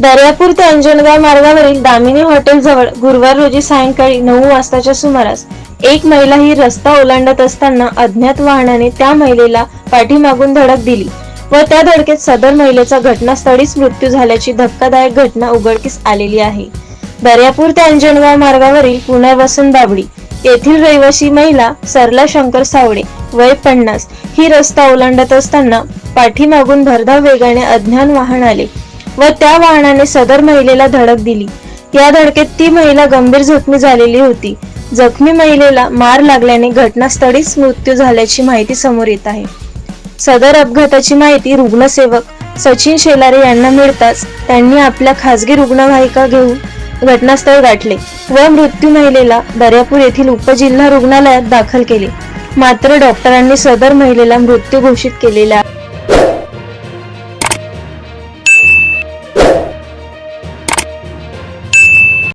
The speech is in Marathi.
दर्यापूर ते अंजनगाव मार्गावरील दामिनी हॉटेल जवळ गुरुवार रोजी सायंकाळी नऊ वाजताच्या सुमारास एक महिला ही रस्ता ओलांडत असताना अज्ञात वाहनाने त्या महिलेला पाठीमागून धडक दिली व त्या धडकेत सदर महिलेचा घटनास्थळीच मृत्यू झाल्याची धक्कादायक घटना उघडकीस आलेली आहे. दर्यापूर ते अंजनगाव मार्गावरील पुनर्वसन बाबडी येथील रहिवासी महिला सरला शंकर सावडे वय पन्नास ही रस्ता ओलांडत असताना पाठीमागून भरधाव वेगाने अज्ञान वाहन आले. व त्या वाहनाने सदर महिलेला धडक दिली. या धडकेत ती महिला गंभीर जखमी झालेली होती. जखमी महिलेला मार लागल्याने घटनास्थळीच मृत्यू झाल्याची माहिती समोर येत आहे. सदर अपघाताची माहिती रुग्णसेवक सचिन शेलारे यांना मिळताच त्यांनी आपल्या खासगी रुग्णवाहिका घेऊन घटनास्थळ गाठले व मृत्यू महिलेला दर्यापूर येथील उपजिल्हा रुग्णालयात दाखल केले. मात्र डॉक्टरांनी सदर महिलेला मृत्यू घोषित केलेला आहे